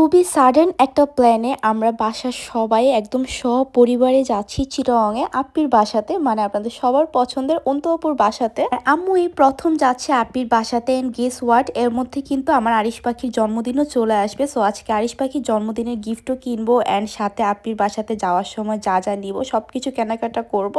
খুবই সাডেন একটা প্ল্যানে আমরা বাসার সবাই একদম সপরিবারে যাচ্ছি চিটংয়ে আপ্পির বাসাতে মানে আপনাদের সবার পছন্দের অন্তপুর বাসাতে। আম্মু এই প্রথম যাচ্ছে আপ্পির বাসাতে এন্ড গেস ওয়াট এর মধ্যে কিন্তু আমার আরিশ পাখির জন্মদিনও চলে আসবে। সো আজকে আরিশ পাখির জন্মদিনের গিফটও কিনবো অ্যান্ড সাথে আপ্পির বাসাতে যাওয়ার সময় যা যা নিব সব কিছু কেনাকাটা করব।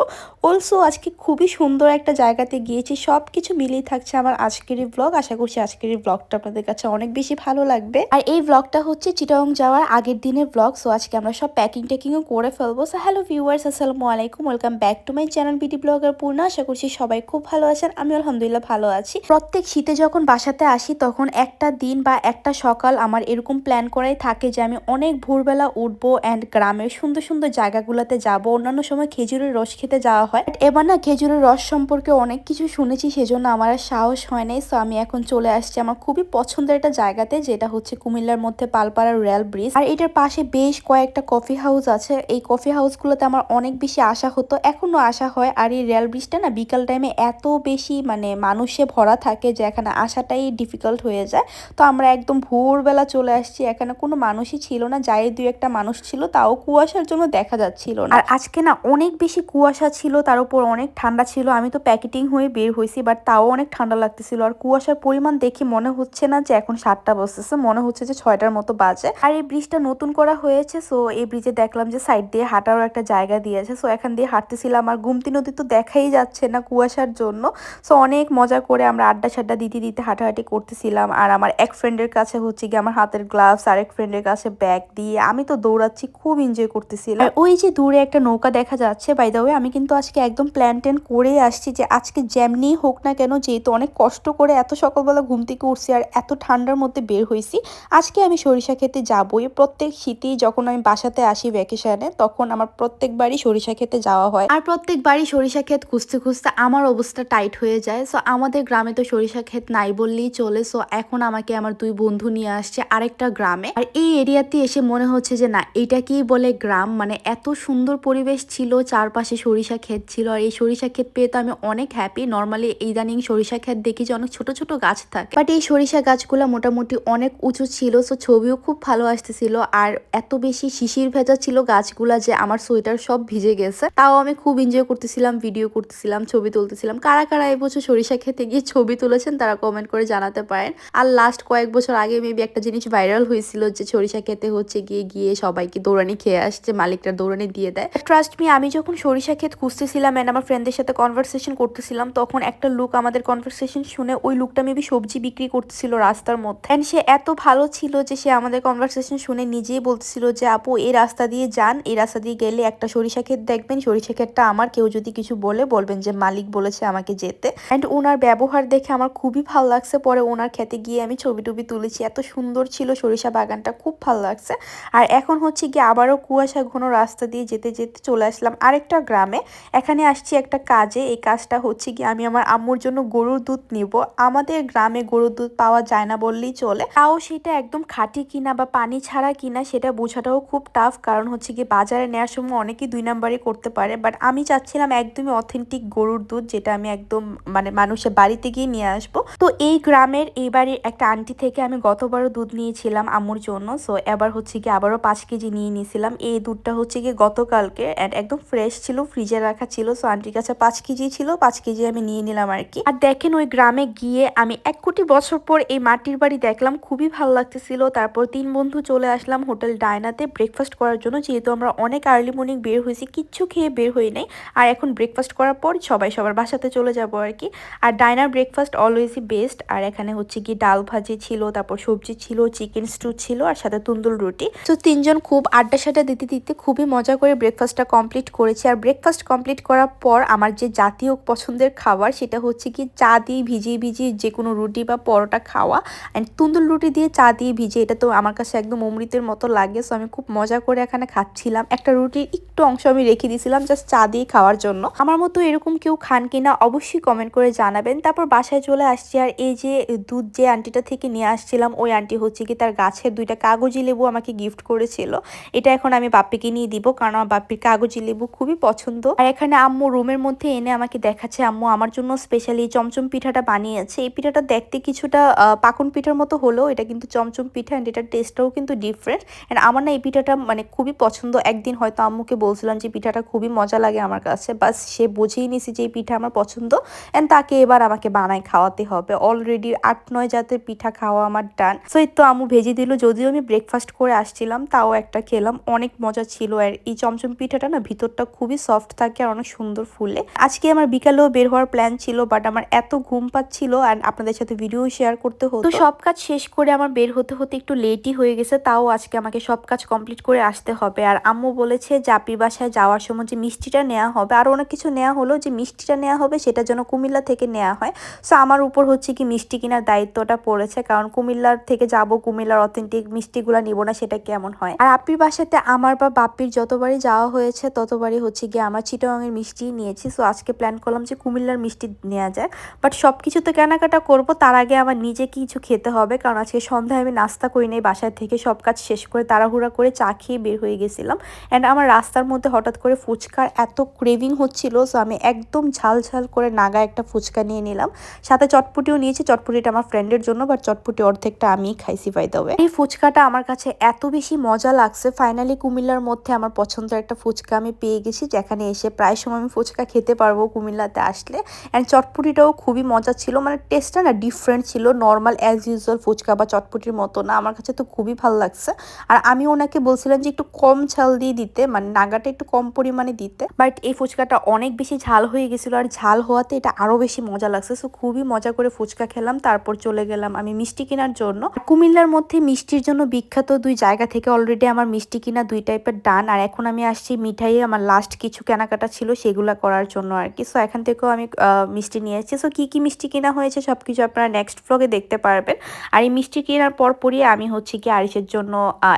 অলসো আজকে খুবই সুন্দর একটা জায়গাতে গিয়েছি। সব কিছু মিলিয়ে থাকছে আমার আজকের ব্লগ আশা করছি আজকের এই ব্লগটা আপনাদের কাছে অনেক বেশি ভালো লাগবে। আর এই ব্লগটা হচ্ছে চিটং যাওয়ার আগের দিনের ব্লগ সো আজকে আমরা সব প্যাকিং ট্যাকিংও করে ফেলব। সো হ্যালো ভিউয়ার্স আসসালামু আলাইকুম welcome back to my channel BD blogger Purna আশা করছি সবাই খুব ভালো আছেন আমি আলহামদুলিল্লাহ ভালো আছি। প্রত্যেক শীতে যখন বাসাতে আসি, তখন একটা দিন বা একটা সকাল আমার এরকম প্ল্যান করাই থাকে যে আমি অনেক ভোরবেলা উঠবো অ্যান্ড গ্রামের সুন্দর সুন্দর জায়গাগুলোতে যাব। অন্যান্য সময় খেজুরের রস খেতে যাওয়া হয়। But এবার না খেজুরের রস সম্পর্কে অনেক কিছু শুনেছি, সেজন্য আমার সাহস হয় নাই। সো আমি এখন চলে আসছি আমার খুবই পছন্দের একটা জায়গাতে, যেটা হচ্ছে কুমিল্লার মধ্যে পালপাড়া রেল ব্রিজ। আর এটার পাশে বেশ কয়েকটা কফি হাউস আছে। এই কফি হাউসগুলোতে আমার অনেক বেশি আশা হতো। এখনও আশা হয়। আর এই রেল ব্রিজটা না বিকাল টাইমে এত বেশি মানে মানুষে ভরা থাকে যে এখানে আসাটাই ডিফিকাল্ট হয়ে যায়। তো আমরা একদম ভোরবেলা চলে আসছি। এখানে কোনো মানুষই ছিল না। যাই দুই একটা মানুষ ছিল, তাও কুয়াশার জন্য দেখা যাচ্ছিল না। আর আজকে না অনেক বেশি কুয়াশা ছিল, তার উপর অনেক ঠান্ডা ছিল। আমি তো প্যাকেটিং হয়ে বের হয়েছি বাট তাও অনেক ঠান্ডা লাগতেছিল। আর কুয়াশার পরিমাণ দেখে মনে হচ্ছে না যে এখন সাতটা বসতেছে মনে হচ্ছে যে ছয়টার মতো বাজে। আর এই ব্রিজটা নতুন করা হয়েছে সো এই ব্রিজে দেখলাম যে সাইড দিয়ে হাঁটারও একটা জায়গা দিয়েছে। সো এখান দিয়ে হাঁটতেছিলাম, আর গুমতি নদী তো দেখাই যাচ্ছে না কুয়াশার জন্য। সো অনেক মজা করে আমরা আড্ডা সাড্ডা দিতে দিতে হাঁটাহাঁটি করতেছিলাম। আর আমার এক ফ্রেন্ডের কাছে হচ্ছে গিয়ে আমার হাতের গ্লাভস আর এক ফ্রেন্ডের কাছে ব্যাগ দিয়ে আমি তো দৌড়াচ্ছি, খুব এনজয় করতেছিলাম। আর ওই যে দূরে একটা নৌকা দেখা যাচ্ছে বাই দা ওয়ে আমি কিন্তু আজকে একদম প্ল্যান ট্যান করেই আসছি যে আজকে যেমনি হোক না কেন, যেহেতু অনেক কষ্ট করে এত সকালবেলা ঘুম থেকে উঠছি আর এত ঠান্ডার মধ্যে বের হয়েছি, আজকে আমি সরিষা খেতে যাবই। প্রত্যেক শীতেই যখন আমি বাসাতে আসি ভ্যাকেশনে তখন আমার প্রত্যেকবারই সরিষা খেতে যাওয়া হয়। আর প্রত্যেক প্রত্যেকবারই সরিষা ক্ষেত খুঁজতে খুঁজতে আমার অবস্থা টাইট হয়ে যায়। সো আমাদের গ্রামে তো সরিষা ক্ষেত নাই বললেই চলে। সো এখন আমাকে আমার দুই বন্ধু নিয়ে আসছে আরেকটা গ্রামে। আর এই এরিয়াতে এসে মনে হচ্ছে যে, না এটা কি বলে গ্রাম। মানে এত সুন্দর পরিবেশ ছিল, চারপাশে সরিষা ক্ষেত ছিল। আর এই সরিষা ক্ষেত পেয়ে তো আমি অনেক হ্যাপি নর্মালি ইদানিং সরিষা ক্ষেত দেখি যে অনেক ছোট ছোট গাছ থাকে। বাট এই সরিষা গাছগুলো মোটামুটি অনেক উঁচু ছিল। সো ছবিও খুব ভালো আসতেছিল। আর এত বেশি শিশির ভেজা ছিল গাছগুলা যে আমার সোয়েটার সব ভিজে গেছে। তাও আমি খুব এনজয় করতেছিলাম ভিডিও করতেছিলাম, ছবি তুলতেছিলাম। কারা কারা এই বছর সরিষা খেতে গিয়ে ছবি তুলেছেন তারা কমেন্ট করে জানাতে পারেন। আর লাস্ট কয়েক বছর আগে মেবি একটা জিনিস ভাইরাল হয়েছিল যে সরিষা খেতে হচ্ছে গিয়ে গিয়ে সবাইকে দৌড়ানি খেয়ে আসছে, মালিকরা দৌড়ানি দিয়ে দেয়। ট্রাস্ট মি আমি যখন সরিষা ক্ষেত খুঁজতেছিলাম অ্যান্ড আমার ফ্রেন্ডদের সাথে কনভারসেশন করতেছিলাম, তখন একটা লুক আমাদের কনভারসেশন শুনে ওই লুকটা মেবি সবজি বিক্রি করতেছিল রাস্তার মধ্যে। অ্যান্ড সে এত ভালো ছিল যে সে আমাদের কনভারসেশন শুনে নিজেই বলতেছিল যে, আপু, এই রাস্তা দিয়ে যান। এই রাস্তা দিয়ে গেলে একটা সরিষা ক্ষেত দেখবেন। সরিষা ক্ষেতটা আমার। কেউ যদি কিছু বলে, বলবেন যে, মালিক বলেছে আমাকে যেতে। অ্যান্ড ওনার ব্যবহার দেখে আমার খুবই ভালো লাগছে। পরে ওনার খেতে গিয়ে আমি ছবি টবি তুলেছি। এত সুন্দর ছিল সরিষা বাগানটা। খুব ভালো লাগছে। আর এখন হচ্ছে গিয়ে আবারও কুয়াশা ঘন রাস্তা দিয়ে যেতে যেতে চলে আসলাম আরেকটা গ্রামে। এখানে আসছি একটা কাজে। এই কাজটা হচ্ছে গিয়ে আমি আমার আম্মুর জন্য গরুর দুধ নিব। আমাদের গ্রামে গরুর দুধ পাওয়া যায় না বললেই চলে। তাও সেটা একদম খাঁটি কিনা বা পানি ছাড়া কিনা সেটা বোঝাটাও খুব টাফ কারণ হচ্ছে কি বাজারে নেওয়ার সময় অনেকেই দুই নাম্বারই করতে পারে। বাট আমি চাচ্ছিলাম একদমই অথেন্টিক গরুর দুধ, যেটা আমি একদম মানে মানুষের বাড়িতে গিয়ে নিয়ে আসব। তো এই গ্রামের এই বাড়ির একটা আন্টি থেকে আমি গতবারও দুধ নিয়েছিলাম আম্মুর জন্য। সো এবার হচ্ছে কি আবারও পাঁচ কেজি নিয়ে নিয়েছিলাম। এই দুধটা হচ্ছে কি গতকালকে অ্যান্ড একদম ফ্রেশ ছিল ফ্রিজে রাখা ছিল। সো আন্টির কাছে পাঁচ কেজি ছিল, পাঁচ কেজি আমি নিয়ে নিলাম আর কি আর দেখেন ওই গ্রামে গিয়ে আমি এক কোটি বছর পর এই মাটির বাড়ি দেখলাম, খুবই ভালো লাগতেছিল। তারপর তিন বন্ধু চলে আসলাম হোটেল ডায়নাতে ব্রেকফাস্ট করার জন্য। যেহেতু আমরা অনেক আর্লি মর্নিং বের হয়েছি, কিচ্ছু খেয়ে বের হই নাই। আর এখন ব্রেকফাস্ট করার পর সবাই সবার বাসাতে চলে যাব আর কি। আর ডাইনার ব্রেকফাস্ট অলওয়েজই বেস্ট আর এখানে হচ্ছে কি ডাল ভাজি ছিল, তারপর সবজি ছিল চিকেন স্টু ছিল, আর সাথে তুন্দুল রুটি। তো তিনজন খুব আড্ডা সাড্ডা দিতে দিতে খুবই মজা করে ব্রেকফাস্টটা কমপ্লিট করেছি। আর ব্রেকফাস্ট কমপ্লিট করার পর আমার যে জাতীয় পছন্দের খাবার, সেটা হচ্ছে কি চা দিয়ে ভিজিয়ে ভিজিয়ে যে কোনো রুটি বা পরোটা খাওয়া। অ্যান্ড তুন্দুল রুটি দিয়ে চা দিয়ে ভিজে এটা তো আমার কাছে একদম অমৃতের মতো লাগে সো আমি খুব মজা করে এখানে খাচ্ছিলাম। একটা রুটির একটু অংশ আমি রেখে দিয়েছিলাম জাস্ট চা দিয়ে খাওয়ার জন্য। আমার মতো এরকম কেউ খান কিনা অবশ্যই কমেন্ট করে জানাবেন। তারপর বাসায় চলে আসছি আর এই যে দুধ যে আন্টিটা থেকে নিয়ে আসছিলাম, ওই আন্টি হচ্ছে কি তার গাছের দুইটা কাগজি লেবু আমাকে গিফট করেছিল। এটা এখন আমি বাপ্পিকে নিয়ে দিব, কারণ আমার বাপ্পির কাগজি লেবু খুবই পছন্দ। আর এখানে আম্মু রুমের মধ্যে এনে আমাকে দেখাচ্ছে, আম্মু, আমার জন্য স্পেশালি চমচম পিঠাটা বানিয়েছে। এই পিঠাটা দেখতে কিছুটা পাকন পিঠার মতো হলেও এটা কিন্তু চমচম পিঠা অ্যান্ড এটা টেস্টটাও কিন্তু ডিফারেন্ট অ্যান্ড আমার না এই পিঠাটা মানে খুবই পছন্দ। একদিন হয়তো আম্মুকে বলছিলাম যে পিঠাটা খুবই মজা লাগে আমার কাছে। বাস সে বুঝেই নিছি যে, এই পিঠা আমার পছন্দ অ্যান্ড তাকে এবার আমাকে বানায় খাওয়াতে হবে। অলরেডি আট, নয় জাতের পিঠা খাওয়া আমার ডান সো এই তো আম্মু ভেজে দিল। যদিও আমি ব্রেকফাস্ট করে আসছিলাম, তাও একটা খেলাম। অনেক মজা ছিল আর এই চমচম পিঠাটা না ভিতরটা খুবই সফট থাকে আর অনেক সুন্দর ফুলে। আজকে আমার বিকালেও বের হওয়ার প্ল্যান ছিল বাট আমার এত ঘুম পাচ্ছিল আর আপনাদের সাথে ভিডিও শেয়ার করতে হতো। সব কাজ শেষ করে আমার বের হতে হতে একটু লেটই হয়ে গেছে, তাও আজকে আমাকে সব কাজ কমপ্লিট করে আসতে হবে। আর আম্মু বলেছে জাপির বাসায় যাওয়ার সময় যে মিষ্টিটা নেওয়া হবে, আর অনেক কিছু নেওয়া হলো, যে মিষ্টিটা নেওয়া হবে সেটা যেন কুমিল্লা থেকে নেওয়া হয়। সো আমার উপর হচ্ছে কি মিষ্টি কেনার দায়িত্বটা পড়েছে, কারণ কুমিল্লার থেকে যাব, কুমিল্লার অথেন্টিক মিষ্টিগুলো নিব না, সেটা কেমন হয়? আর আপির বাসাতে আমার বা বাপির যতবারই যাওয়া হয়েছে, ততবারই হচ্ছে গিয়ে আমার চিটাগাংয়ের মিষ্টি নিয়েছি। সো আজকে প্ল্যান করলাম যে কুমিল্লার মিষ্টি নেওয়া যায়। বাট সব কিছু তো কেনাকাটা করব, তার আগে আমার নিজে কিছু খেতে হবে, কারণ আজকে সন্ধ্যায় আমি নাস্তা করি নাই বাসায় থেকে সব কাজ শেষ করে তাড়াহুড়া করে চা খেয়ে বের হয়ে গেছিলাম। অ্যান্ড আমার রাস্তার মধ্যে হঠাৎ করে ফুচকার এত ক্রেভিং হচ্ছিল সো আমি একদম ঝাল ঝাল করে নাগা একটা ফুচকা নিয়ে নিলাম। সাথে চটপুটিও নিয়েছি, চটপুটিটা আমার ফ্রেন্ডের জন্য বাট চটপুটি অর্ধেকটা আমি খাইছি পাই দেবে এই ফুচকাটা আমার কাছে এত বেশি মজা লাগছে। ফাইনালি কুমিল্লার মধ্যে আমার পছন্দের একটা ফুচকা আমি পেয়ে গেছি, যেখানে এসে প্রায় সময় আমি ফুচকা খেতে পারব কুমিল্লাতে আসলে। অ্যান্ড চটপুটিটাও খুবই মজা ছিল মানে টেস্টটা না ডিফারেন্ট ছিল নর্মাল অ্যাজ ইউজুয়াল ফুচকা বা চটপুটির মতো না। আমার কাছে তো খুবই ভালো লাগছে। আর আমি ওনাকে বলছিলাম যে একটু কম ঝাল দিয়ে দিতে মানে নাগাটা একটু কম পরিমাণে দিতে। বাট এই ফুচকাটা অনেক বেশি ঝাল হয়ে গেছিল আর ঝাল হওয়াতে এটা আরও বেশি মজা লাগছে। সো খুবই মজা করে ফুচকা খেলাম, তারপর চলে গেলাম আমি মিষ্টি কেনার জন্য। কুমিল্লার মধ্যে মিষ্টির জন্য বিখ্যাত দুই জায়গা থেকে অলরেডি আমার মিষ্টি কিনা দুই টাইপের ডান, আর এখন আমি আসছি মিঠাই আমার লাস্ট কিছু কেনাকাটা ছিল সেগুলা করার জন্য আর কি। সো এখান থেকেও আমি মিষ্টি নিয়েছি সো কি কি মিষ্টি কেনা হয়েছে সব কিছু আপনারা নেক্সট ব্লগে দেখতে পারবেন। আর এই মিষ্টি কেনার পর পরই আমি হচ্ছে কি আরিসের জন্য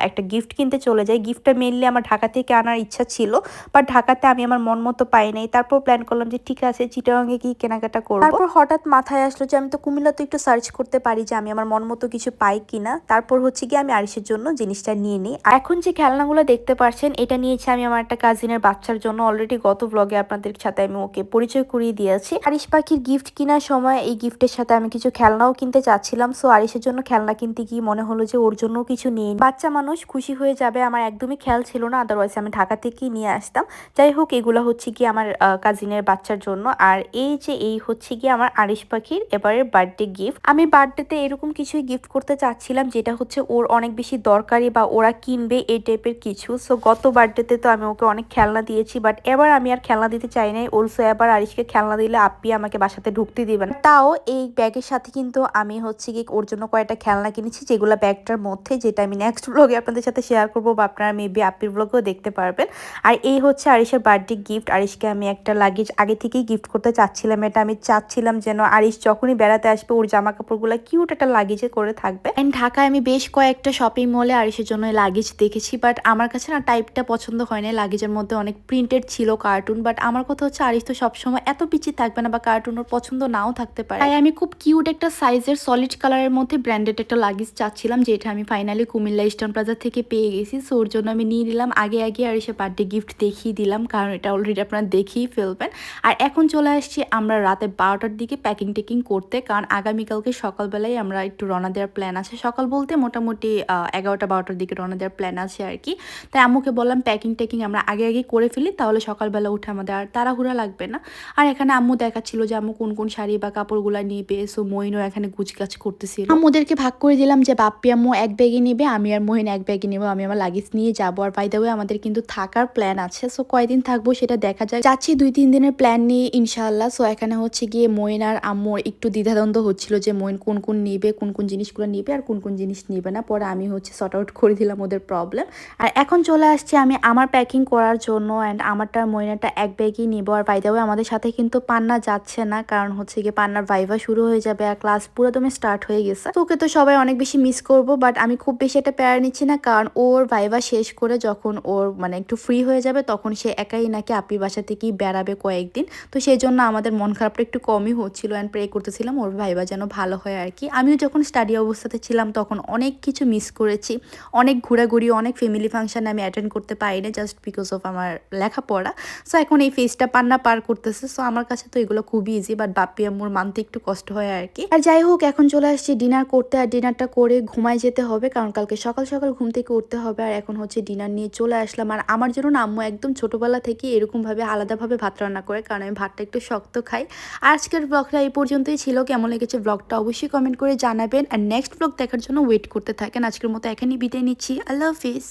একটা গিফট কিনতে চলে যাই। গিফটটা মেনলি আমার ঢাকা থেকে আনার ইচ্ছা ছিল বাট ঢাকাতে আমি আমার মন মতো পাই নাই। তারপর প্ল্যান করলাম যে ঠিক আছে চিটাগাঙে কি কেনাকাটা করব। তারপর হঠাৎ মাথায় আসলো যে আমি তো কুমিল্লা তো একটু সার্চ করতে পারি যে আমি আমার মন মতো কিছু পাই কিনা। তারপর হচ্ছে কি আমি আরিসের জন্য জিনিসটা নিয়ে নিই। এখন যে খেলনাগুলো দেখতে পারছেন, এটা নিয়েছি আমি আমার একটা কাজিনের বাচ্চার জন্য। অলরেডি গত ব্লগে আপনাদের সাথে আমি ওকে পরিচয় করিয়ে দিয়েছি। আরিশ পাখির গিফট কেনার সময় এই গিফটের সাথে আমি কিছু খেলনাও কিনতে চাচ্ছিলাম। সো আরিসের জন্য খেলনা কিনতে গিয়ে মনে হলো যে ওর জন্য কিছু নিয়ে বাচ্চা মানুষ খুশি হয়ে যাবে আমার একদমই খেয়াল ছিল না আদারওয়াইজ আমি ঢাকা থেকেই নিয়ে আসতাম। যাই হোক, এগুলো হচ্ছে কি আমার কাজিনের বাচ্চার জন্য। আর এই যে এই হচ্ছে কি আমার আরিশ পাখির এবারের বার্থডে গিফট আমি বার্থডেতে এরকম কিছুই গিফট করতে চাচ্ছিলাম যেটা হচ্ছে ওর অনেক বেশি দরকারি বা ওরা কিনবে এই টাইপের কিছু। সো গত বার্থডেতে তো আমি ওকে অনেক খেলনা দিয়েছি বাট এবার আমি আর খেলনা দিতে চাই নাই। অলসো এবার আরিশকে খেলনা দিলে আপনি আমাকে বাসাতে ঢুকতে দিবেন। তাও এই ব্যাগের সাথে কিন্তু আমি হচ্ছে কি ওর জন্য কয়েকটা খেলনা কিনেছি, যেগুলো ব্যাগটার মধ্যে যেটা আমি নেক্সট ব্লগে আপনাদের সাথে শেয়ার করব বা আপনারা মেবি আপির ব্লগেও দেখতে পারবেন। আর এই হচ্ছে আরিশের বার্থডে গিফট আরিশকে আমি একটা লাগেজ আগে থেকেই গিফট করতে চাচ্ছিলাম। এটা আমি চাচ্ছিলাম যেন আরিশ যখনই বেড়াতে আসবে, ওর জামা কাপড়গুলো কিউট একটা লাগেজে করে থাকবে। অ্যান্ড ঢাকায় আমি বেশ কয়েকটা শপিং মলে আরিশের জন্য লাগেজ দেখেছি। বাট আমার কাছে না টাইপটা পছন্দ হয় না লাগেজের মধ্যে অনেক প্রিন্টেড ছিল কার্টুন বাট আমার কথা হচ্ছে আরিশ তো সবসময় এত পিচি থাকবে না বা কার্টুন ওর পছন্দ নাও থাকতে পারে। তাই আমি খুব কিউট একটা সাইজের সলিড কালারের মধ্যে ব্র্যান্ডেড একটা লাগেজ চাচ্ছিলাম, যেটা আমি ফাইনালি কুমিল্লা ইস্টার্ন প্লাজা থেকে পেয়ে গেছি। সো ওর জন্য আমি নিয়ে নিলাম। আগে আগে আর এসে বার্থডে গিফট দেখিয়ে দিলাম, কারণ এটা অলরেডি আপনারা দেখিয়ে ফেলবেন। আর এখন চলে আসছি আমরা রাতে বারোটার দিকে প্যাকিং টেকিং করতে, কারণ আগামীকালকে সকালবেলায় আমরা একটু রওনা দেওয়ার প্ল্যান আছে। সকাল বলতে মোটামুটি এগারোটা বারোটার দিকে রওনা দেওয়ার প্ল্যান আছে আর কি। তাই আম্মুকে বললাম প্যাকিং টেকিং আমরা আগে আগে করে ফেলি, তাহলে সকালবেলা উঠে আমাদের আর তাড়াহুড়া লাগবে না। আর এখানে আম্মু দেখাচ্ছিল যে আম্মু কোন কোন শাড়ি বা কাপড়গুলো নিবে। সো মইনও এখানে গুছগাছ করতেছিল। আম্মুদেরকে ভাগ করে দিলাম যে বাপ্পি আম্মু এক ব্যাগে নেবে, আমি আর মহিন এক ব্যাগে নেব, আমি আমার লাগেজ নিয়ে যাব। আর বাই দেওয়া আমাদের কিন্তু থাকার প্ল্যান আছে সো কয়দিন থাকব সেটা দেখা যায় যাচ্ছি দুই, তিন দিনের প্ল্যান নিয়ে ইনশাল্লাহ সো এখানে হচ্ছে গিয়ে মইন আর আম্মুর একটু দ্বিধাদ্বন্দ্ব হচ্ছিল যে মইন কোন কোন নিবে, কোন কোন জিনিসগুলো নিবে আর কোন কোন জিনিস নিবে না। পরে আমি হচ্ছে সর্ট আউট করে দিলাম ওদের প্রবলেম আর এখন চলে আসছি আমি আমার প্যাকিং করার জন্য অ্যান্ড আমারটা মইনাটা এক ব্যাগই নিবো। আর বাই দেওয়া আমাদের সাথে কিন্তু পান্না যাচ্ছে না, কারণ হচ্ছে গিয়ে পান্নার ভাইভা শুরু হয়ে যাবে আর ক্লাস পুরো তুমি স্টার্ট হয়ে গেছে। ওকে তো সবাই অনেক বেশি মিস করব বাট আমি খুব বেশি একটা প্যারা নিচ্ছি না, কারণ ওর ভাইভা শেষ করে যখন ওর মানে একটু ফ্রি হয়ে যাবে, তখন সে একাই নাকি আপির বাসা থেকেই বেড়াবে কয়েকদিন। তো সেই জন্য আমাদের মন খারাপটা একটু কমই হচ্ছিল অ্যান্ড প্রে করতেছিলাম ওর ভাইবা যেন ভালো হয় আর কি। আমিও যখন স্টাডি অবস্থাতে ছিলাম, তখন অনেক কিছু মিস করেছি। অনেক ঘোরাঘুরি, অনেক ফ্যামিলি ফাংশন আমি অ্যাটেন্ড করতে পারি না জাস্ট বিকজ অফ আমার লেখাপড়া। সো এখন এই ফেজটা পান্না পার করতেছে সো আমার কাছে তো এগুলো খুবই ইজি বাট বাপ্পি আম্মুর মানতে একটু কষ্ট হয় আর কি। আর যাই হোক, এখন চলে আসছি ডিনার করতে, আর ডিনারটা করে ঘুমায় যেতে যেতে হবে, কারণ কালকে সকাল সকাল ঘুম থেকে উঠতে হবে আর এখন হচ্ছে ডিনার নিয়ে চলে আসলাম। আর আমার জন্য না আম্মু একদম ছোটোবেলা থেকে এরকমভাবে আলাদাভাবে ভাত রান্না করে, কারণ আমি ভাতটা একটু শক্ত খাই। আজকের ব্লগটা এই পর্যন্তই ছিল, কেমন লেগেছে ব্লগটা অবশ্যই কমেন্ট করে জানাবেন। আর নেক্সট ব্লগ দেখার জন্য ওয়েট করতে থাকেন। আজকের মতো এখানেই বিদায় নিচ্ছি। আল্লাহ হাফিজ।